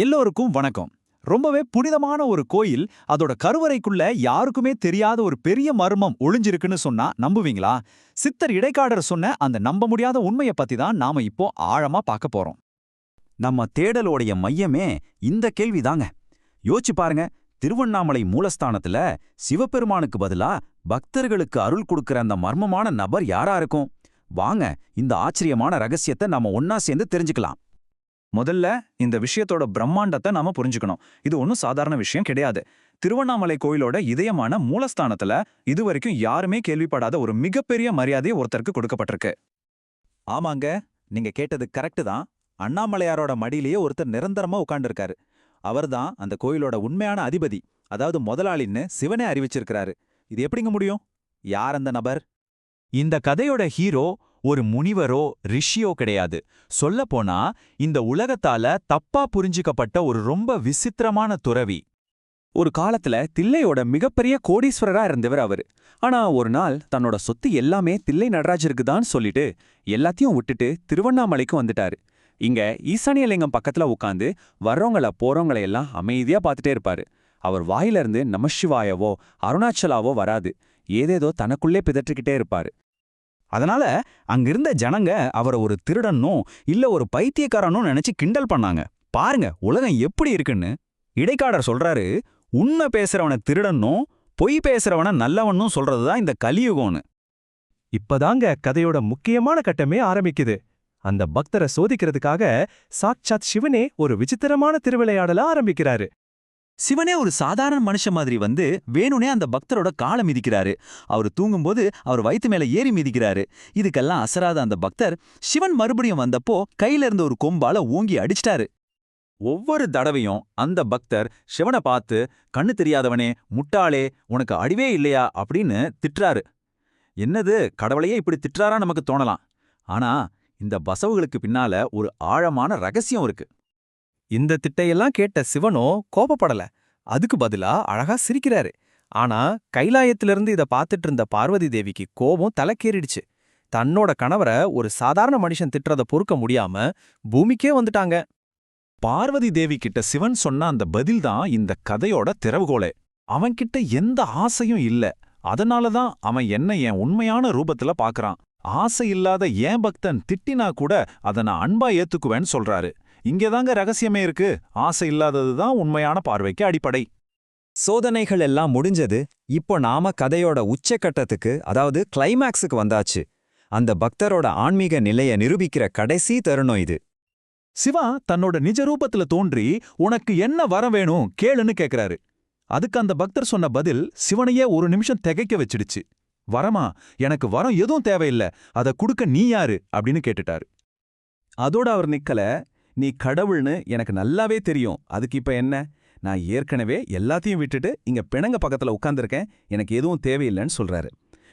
எல்லோருக்கும் வணக்கம். ரொம்பவே புனிதமான ஒரு கோயில் அதோட கருவறைக்குள்ள யாருக்குமே தெரியாத ஒரு பெரிய மர்மம் ஒளிஞ்சிருக்குன்னு சொன்னா நம்புவீங்களா? சித்தர் இடைக்காடர் சொன்ன அந்த நம்ப முடியாத உண்மையை பத்தி தான் நாம இப்போ ஆழமா பார்க்க போறோம். நம்ம தேடலோடைய மையமே இந்த கேள்விதாங்க யோசிச்சு பாருங்க திருவண்ணாமலை மூலஸ்தானத்துல சிவபெருமானுக்கு பதிலா பக்தர்களுக்கு அருள் கொடுக்கிற அந்த மர்மமான நபர் யாரா இருக்கும்? வாங்க இந்த ஆச்சரியமான ரகசியத்தை நாம ஒன்னா சேர்ந்து தெரிஞ்சுக்கலாம். முதல்ல இந்த விஷயத்தோட பிரம்மாண்டத்தை நாம புரிஞ்சுக்கணும். இது ஒன்றும் சாதாரண விஷயம் கிடையாது. திருவண்ணாமலை கோயிலோட இதயமான மூலஸ்தானத்துல இதுவரைக்கும் யாருமே கேள்விப்படாத ஒரு மிகப்பெரிய மரியாதை ஒருத்தருக்கு கொடுக்கப்பட்டிருக்கு. ஆமாங்க நீங்க கேட்டது கரெக்டு தான். அண்ணாமலையாரோட மடியிலேயே ஒருத்தர் நிரந்தரமா உட்கார்ந்திருக்காரு. அவர்தான் அந்த கோயிலோட உண்மையான அதிபதி. அதாவது முதலாளின்னு சிவனே அறிவிச்சிருக்கிறாரு. இது எப்படிங்க முடியும்? யார் அந்த நபர்? இந்த கதையோட ஹீரோ ஒரு முனிவரோ ரிஷியோ கிடையாது. சொல்லப்போனா இந்த உலகத்தால தப்பா புரிஞ்சுக்கப்பட்ட ஒரு ரொம்ப விசித்திரமான துறவி. ஒரு காலத்துல தில்லையோட மிகப்பெரிய கோடீஸ்வரரா இருந்தவர் அவரு. ஆனா ஒரு நாள் தன்னோட சொத்து எல்லாமே தில்லை நடராஜருக்கு தான் சொல்லிட்டு எல்லாத்தையும் விட்டுட்டு திருவண்ணாமலைக்கு வந்துட்டாரு. இங்க ஈசானியலிங்கம் பக்கத்துல உட்காந்து வர்றவங்கள போறவங்கள எல்லாம் அமைதியா பார்த்துட்டே இருப்பாரு. அவர் வாயிலிருந்து நமசிவாயவோ அருணாச்சலாவோ வராது. ஏதேதோ தனக்குள்ளே பிதற்றிக்கிட்டே இருப்பாரு. அதனால அங்கிருந்த ஜனங்க அவரை ஒரு திருடனும் இல்ல ஒரு பைத்தியக்காரனும் நினைச்சு கிண்டல் பண்ணாங்க. பாருங்க உலகம் எப்படி இருக்குன்னு. இடைக்காடர் சொல்றாரு உண்மை பேசுறவன திருடனும் பொய் பேசுறவன நல்லவனும் சொல்றதுதான் இந்த கலியுகம்னு. இப்பதாங்க கதையோட முக்கியமான கட்டமே ஆரம்பிக்குது. அந்த பக்தரை சோதிக்கிறதுக்காக சாக்சாத் சிவனே ஒரு விசித்திரமான திருவிளையாடல ஆரம்பிக்கிறாரு. சிவனே ஒரு சாதாரண மனுஷன் மாதிரி வந்து வேணுனே அந்த பக்தரோட காலை மிதிக்கிறாரு. அவர் தூங்கும்போது அவர் வயித்து மேல ஏறி மிதிக்கிறாரு. இதுக்கெல்லாம் அசராத அந்த பக்தர் சிவன் மறுபடியும் வந்தப்போ கையில இருந்த ஒரு கொம்பால ஓங்கி அடிச்சிட்டாரு. ஒவ்வொரு தடவையும் அந்த பக்தர் சிவனை பார்த்து கண்ணு தெரியாதவனே முட்டாளே உனக்கு அடிவே இல்லையா? அப்படின்னு திட்டுறாரு. என்னது கடவுளையே இப்படி திட்டுறாரா நமக்கு தோணலாம். ஆனா இந்த பசவுகளுக்கு பின்னால ஒரு ஆழமான ரகசியம் இருக்கு. இந்த திட்டையெல்லாம் கேட்ட சிவனோ கோபப்படல. அதுக்கு பதிலா அழகா சிரிக்கிறாரு. ஆனா கைலாயத்திலிருந்து இத பார்த்துட்டு இருந்த பார்வதி தேவிக்கு கோபம் தலைக்கேறிடுச்சு. தன்னோட கணவரை ஒரு சாதாரண மனுஷன் திட்டுறதை பொறுக்க முடியாம பூமிக்கே வந்துட்டாங்க. பார்வதி தேவி கிட்ட சிவன் சொன்ன அந்த பதில் தான் இந்த கதையோட திறவுகோலே. அவன்கிட்ட எந்த ஆசையும் இல்ல. அதனால தான் அவன் என்ன என் உண்மையான ரூபத்துல பாக்குறான். ஆசை இல்லாத ஏன் பக்தன் திட்டினா கூட அதை நான் அன்பா ஏத்துக்குவேன்னு சொல்றாரு. இங்கேதாங்க ரகசியமே இருக்கு. ஆசை இல்லாதது தான் உண்மையான பார்வைக்கு அடிப்படை. சோதனைகள் எல்லாம் முடிஞ்சது. இப்போ நாம கதையோட உச்சக்கட்டத்துக்கு அதாவது கிளைமேக்ஸுக்கு வந்தாச்சு. அந்த பக்தரோட ஆன்மீக நிலைய நிரூபிக்கிற கடைசி தருணம் இது. சிவா தன்னோட நிஜ ரூபத்துல தோன்றி உனக்கு என்ன வரம் வேணும்? கேளுன்னு கேக்குறாரு. அதுக்கு அந்த பக்தர் சொன்ன பதில் சிவனையே ஒரு நிமிஷம் திகைக்க வச்சிடுச்சு. வரமா எனக்கு வரம் எதுவும் தேவையில்ல. அத குடுக்க நீ யாரு? அப்படின்னு கேட்டுட்டாரு. அதோட அவர் நிக்கல. நீ கடவுள்னு எனக்கு நல்லாவே தெரியும். அதுக்கு இப்ப என்ன? நான் ஏற்கனவே எல்லாத்தையும் விட்டுட்டு இங்க பிணங்க பக்கத்துல உட்காந்துருக்கேன் எனக்கு எதுவும் தேவையில்லைன்னு சொல்றாரு.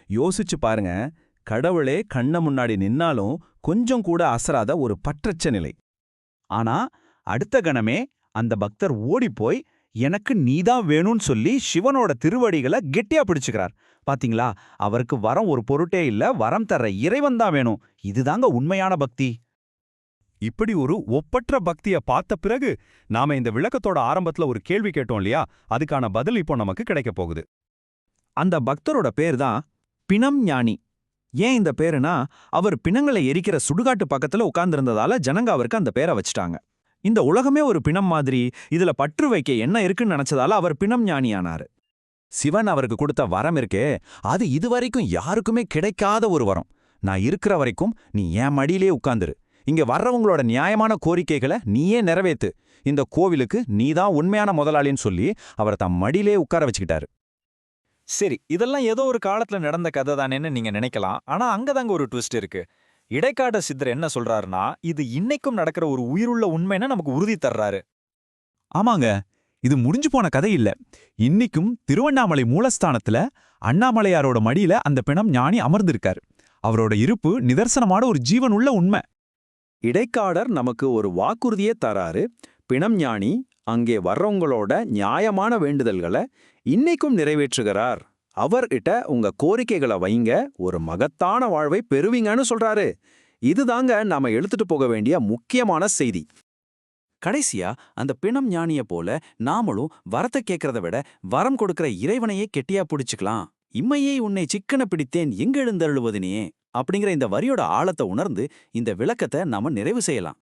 யோசிச்சு பாருங்க. கடவுளே கண்ண முன்னாடி நின்னாலும் கொஞ்சம் கூட அசராத ஒரு பற்றச்ச நிலை. ஆனா அடுத்த கணமே அந்த பக்தர் ஓடிப்போய் எனக்கு நீதான் வேணும்னு சொல்லி சிவனோட திருவடிகளை கெட்டியா பிடிச்சுக்கிறார். பாத்தீங்களா? அவருக்கு வரம் ஒரு பொருட்டே இல்ல வரம் தர்ற இறைவன் தான் வேணும். இதுதாங்க உண்மையான பக்தி. இப்படி ஒரு ஒப்பற்ற பக்திய பார்த்த பிறகு நாம இந்த விளக்கத்தோட ஆரம்பத்துல ஒரு கேள்வி கேட்டோம் இல்லையா? அதுக்கான பதில் இப்போ நமக்கு கிடைக்க போகுது. அந்த பக்தரோட பேர் தான் பிணம் ஞானி. ஏன் இந்த பேருனா அவர் பிணங்களை எரிக்கிற சுடுகாட்டு பக்கத்துல உட்கார்ந்திருந்ததால ஜனங்க அவருக்கு அந்த பேரை வச்சுட்டாங்க. இந்த உலகமே ஒரு பிணம் மாதிரி இதுல பற்று வைக்க என்ன இருக்குன்னு நினைச்சதால அவர் பிணம் ஞானியானாரு. சிவன் அவருக்கு கொடுத்த வரம் இருக்கே அது இதுவரைக்கும் யாருக்குமே கிடைக்காத ஒரு வரம். நான் இருக்கிற வரைக்கும் நீ என் மடியிலே உட்காந்துரு இங்க வர்றவங்களோட நியாயமான கோரிக்கைகளை நீயே நிறைவேத்து. இந்த கோவிலுக்கு நீதான் உண்மையான முதலாளின்னு சொல்லி அவரை தம் மடியிலே உட்கார வச்சுக்கிட்டாரு. சரி இதெல்லாம் ஏதோ ஒரு காலத்துல நடந்த கதை தானேன்னு நீங்க நினைக்கலாம். ஆனா அங்கதாங்க ஒரு ட்விஸ்ட் இருக்கு. இடைக்காட்ட சித்தர் என்ன சொல்றாருன்னா இது இன்னைக்கும் நடக்கிற ஒரு உயிருள்ள உண்மைன்னு நமக்கு உறுதி தர்றாரு. ஆமாங்க இது முடிஞ்சு போன கதை இல்ல. இன்னிக்கும் திருவண்ணாமலை மூலஸ்தானத்துல அண்ணாமலையாரோட மடியில அந்த பிணம் ஞானி அமர்ந்திருக்காரு. அவரோட இருப்பு நிதர்சனமான ஒரு ஜீவனுள்ள உண்மை. இடைக்காடர் நமக்கு ஒரு வாக்குறுதியே தராரு. பிணம் ஞானி அங்கே வர்றவங்களோட நியாயமான வேண்டுதல்களை இன்னைக்கும் நிறைவேற்றுகிறார். அவர்கிட்ட உங்க கோரிக்கைகளை வைங்க ஒரு மகத்தான வாழ்வை பெறுவீங்கன்னு சொல்றாரு. இதுதாங்க நாம எடுத்துட்டு போக வேண்டிய முக்கியமான செய்தி. கடைசியா அந்த பிணம் ஞானிய போல நாமளும் வரத்தை கேட்கறத விட வரம் கொடுக்கிற இறைவனையே கெட்டியா பிடிச்சுக்கலாம். இம்மையே உன்னை சிக்கன பிடித்தேன் எங்கெழுந்தருளுவது அப்படிங்கிற இந்த வரியோட ஆழத்தை உணர்ந்து இந்த விளக்கத்தை நாம நிறைவு செய்யலாம்.